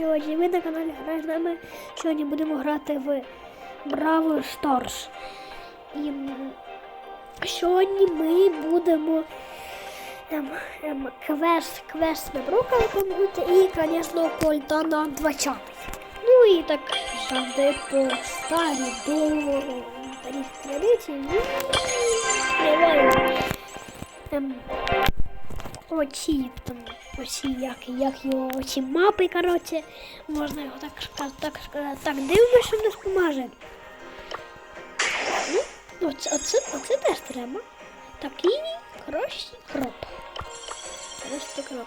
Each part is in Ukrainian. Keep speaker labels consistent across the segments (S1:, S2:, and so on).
S1: Сьогодні ви на каналі Грай з нами. Сьогодні будемо грати в Браво Stars. І сьогодні ми будемо ем, ем, квест, квест на брока виконувати і, звісно, кольта на 20. Ну і так завжди по старі до старих традицій. Ну, Давай. Ем, оці там оці як, як його оці мапи, коротше, можна його так так. Так, дивимося, що в нас помаже. Ну, оце, оце, оце теж треба. Такий хороший кроп. Просто кроп.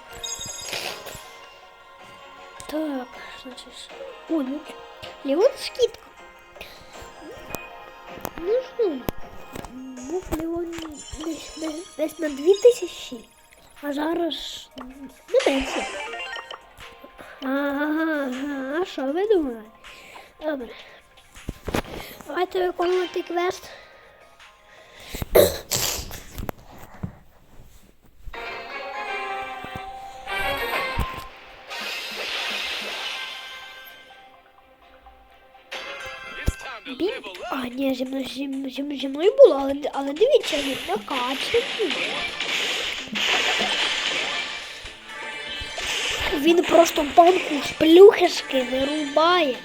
S1: Так, значить. О, ну, Леон скидка. Ну що, був Леон десь, десь на 2000. А зараз не 10. Ага, а що ви думали? Добре. Давайте виконувати квест. А, ні, зі, мною- зі мною було, але, але дивіться, він накачаний. Він просто банку з плюхишки вирубає.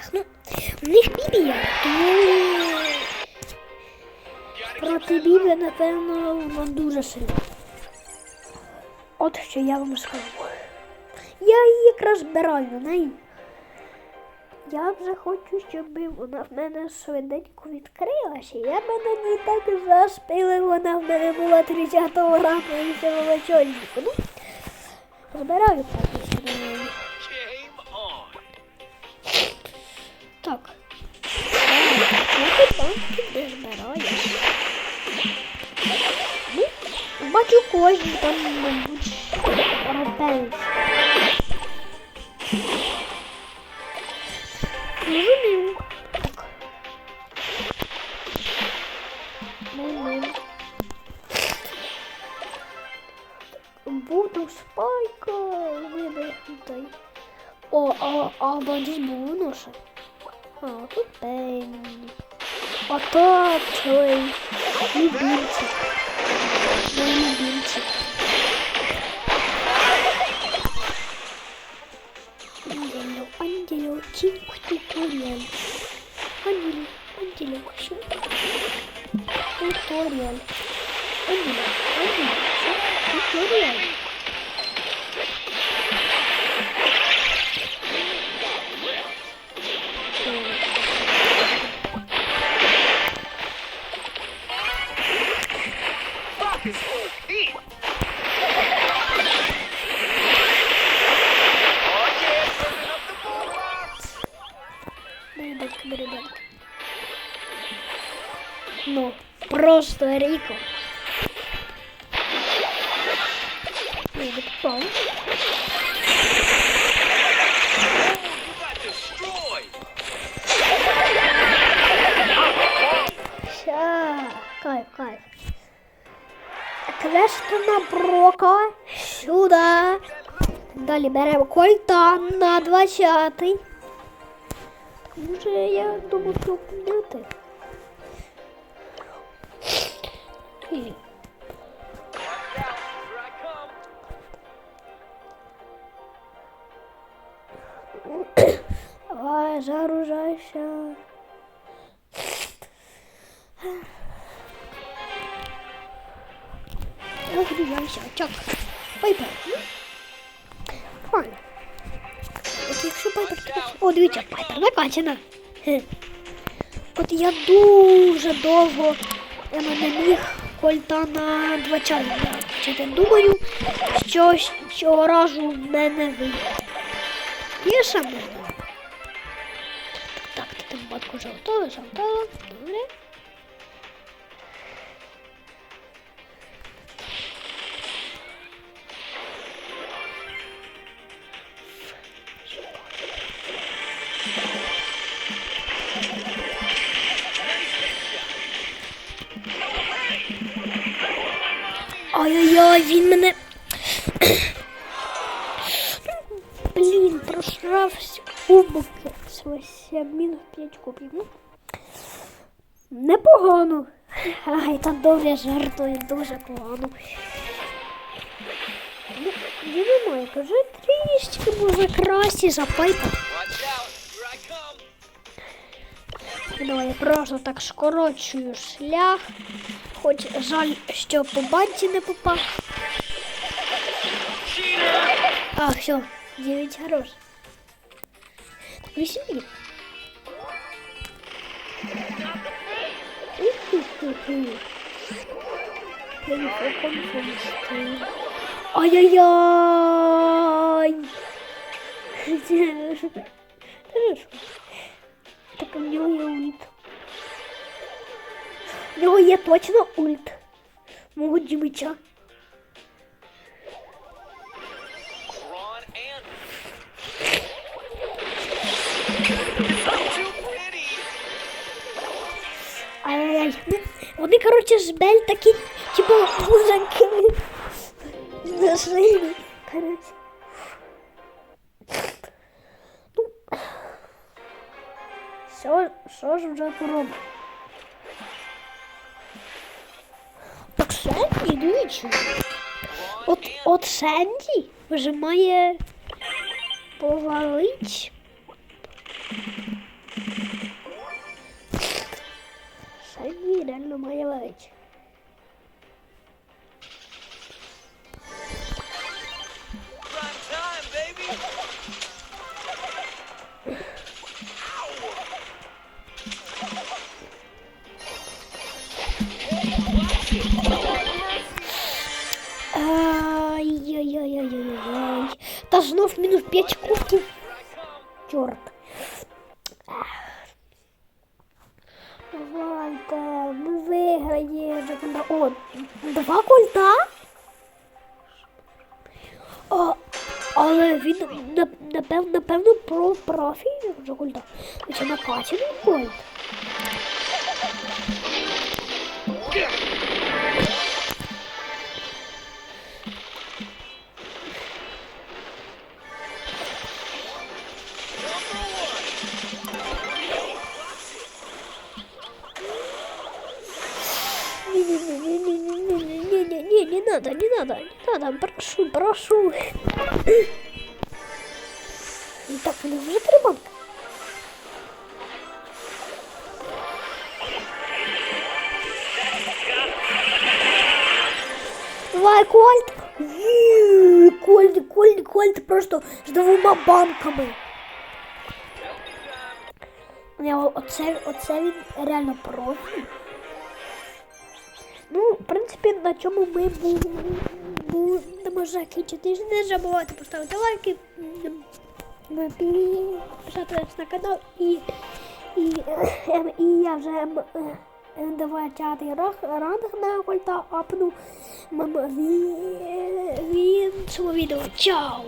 S1: Ясно. У них Бібія, проти Бібі, напевно, вона дуже сильна. От що я вам скажу. Я її якраз збираю на неї. Я вже хочу, щоб вона в мене швиденько відкрилася. Я мене не так заспили, вона в мене була 30 го ранку і ще волочольнику. Ну, збираю поки кожен там, мабуть, робить. Розумію. Так. Ну-ну. Буду спайка вибігти. О, а, а бандит був. А, тут Пенні. А то той любимчик. Мой. için. Angelo, Angelo, kim kutu koyuyor? Angelo, Angelo,
S2: koşun. Kutu koyuyor. Angelo, Angelo, kutu
S1: koyuyor. просто Ріко. Ні, не попав.
S2: You got destroyed.
S1: Ща. Кайф, кайф. Квест на Брока. Сюди. Далі беремо кольта на 20-й. Може, я думаю, що купити. Хі.
S2: Watch out. Here I come.
S1: Давай, загружайся. Загружайся, чак. Пайпер. Правильно. От якщо пайпер... О, дивіться, пайпер накачана. От я дуже довго я не міг кольта на 20 Чи думаю, що цього разу в мене вийде. Є саме. Так, ти там батку жовтого, жовтого. Добре. Він мене. Блін, просрався кубок. Ось мінус 5 кубів. Ну, Непогано. Ай, та добре жартує, дуже погано. Ну, я трішки, може красі за пайпа.
S2: Watch out. Here I come.
S1: Давай я просто так скорочую шлях. Хоч жаль, що по банці не попав. А, все, 9 хорош. Так, 8 мені. Уху-ху-ху. Я не фоком помістив. Ай-яй-яй! Це ж- це ж що? Так у нього є ульт. У нього є точно ульт. Мого дімича. Коротше, жбель такі, типу, мужики. Зашили. Коротше. Ну. Що, що ж вже поробимо? Так Сенді, дивіться. От, от Сенді вже має повалить. реально має валить.
S2: Prime time, baby.
S1: Ай-яй-яй-яй-яй. Та знов мінус 5 кубків. Чорт. Ми виграємо. О, два кольта? О, але він на- напевно, напевно про профі кольта. Це накачаний кольт. Не-не-не-не-не-не-не-не, надо, не надо, не надо, прошу, прошу. Так, ну вже треба. Давай, Кольт. Ї, Кольт, Кольт, Кольт просто з двома банками. Ні, Оце, оце він реально профі. Ну, в принципі, на чому ми будемо закінчити. Не забувайте поставити лайки, підписатися на канал і, і, ем, і я вже е, е, 20 ранг, на кольта апну. Мама в іншому відео. Чао!